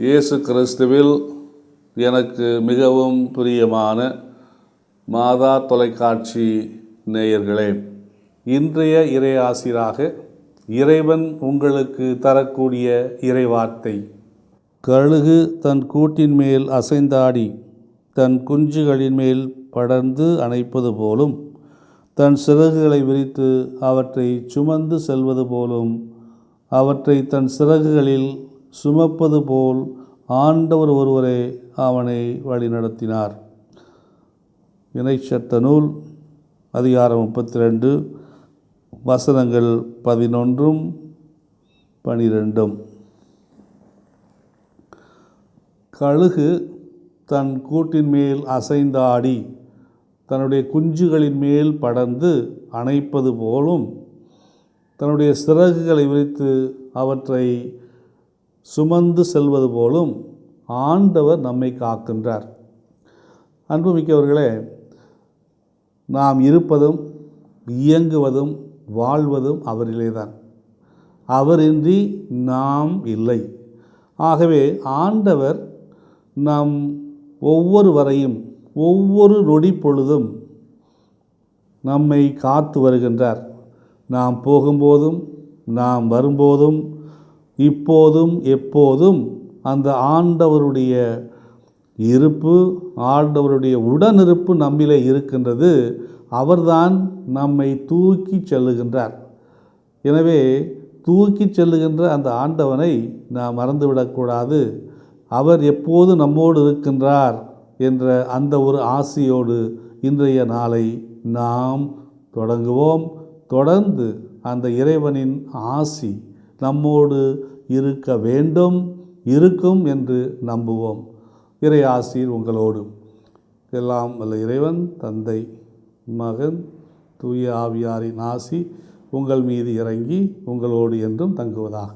இயேசு கிறிஸ்துவில் எனக்கு மிகவும் பிரியமான மாதா தொலைக்காட்சி நேயர்களே இன்றைய இறையாசிராக இறைவன் உங்களுக்கு தரக்கூடிய இறைவார்த்தை. கழுகு தன் கூட்டின் மேல் அசைந்தாடி தன் குஞ்சுகளின் மேல் படர்ந்து அணைப்பது போலும் தன் சிறகுகளை விரித்து அவற்றை சுமந்து செல்வது போலும் அவற்றை தன் சிறகுகளில் சுமப்பது போல் ஆண்டவர் ஒருவரே அவனை வழிநடத்தினார். இணைச்சட்ட நூல் அதிகாரம் முப்பத்தி ரெண்டு வசனங்கள் பதினொன்றும் பனிரெண்டும். கழுகு தன் கூட்டின் மேல் அசைந்தாடி தன்னுடைய குஞ்சுகளின் மேல் படர்ந்து அணைப்பது போலும் தன்னுடைய சிறகுகளை விரித்து அவற்றை சுமந்து செல்வது போலும் ஆண்டவர் நம்மை காக்கின்றார். அன்புமிக்கவர்களே நாம் இருப்பதும் இயங்குவதும் வாழ்வதும் அவரிலே தான் அவரின்றி நாம் இல்லை. ஆகவே ஆண்டவர் நம் ஒவ்வொருவரையும் ஒவ்வொரு நொடி பொழுதும் நம்மை காத்து வருகின்றார். நாம் போகும்போதும் நாம் வரும்போதும் இப்போதும் எப்போதும் அந்த ஆண்டவருடைய இருப்பு ஆண்டவருடைய உடனிருப்பு நம்மிலே இருக்கின்றது. அவர்தான் நம்மை தூக்கி செல்லுகின்றார். எனவே தூக்கி செல்லுகின்ற அந்த ஆண்டவனை நாம் மறந்துவிடக்கூடாது. அவர் எப்போது நம்மோடு இருக்கின்றார் என்ற அந்த ஒரு ஆசையோடு இன்றைய நாளை நாம் தொடங்குவோம். தொடர்ந்து அந்த இறைவனின் ஆசி நம்மோடு இருக்க வேண்டும் இருக்கும் என்று நம்புவோம். இறை ஆசீர் உங்களோடு. எல்லாம் வல்ல இறைவன் தந்தை மகன் தூய ஆவியாரின் ஆசி உங்கள் மீது இறங்கி உங்களோடு என்றும் தங்குவதாக.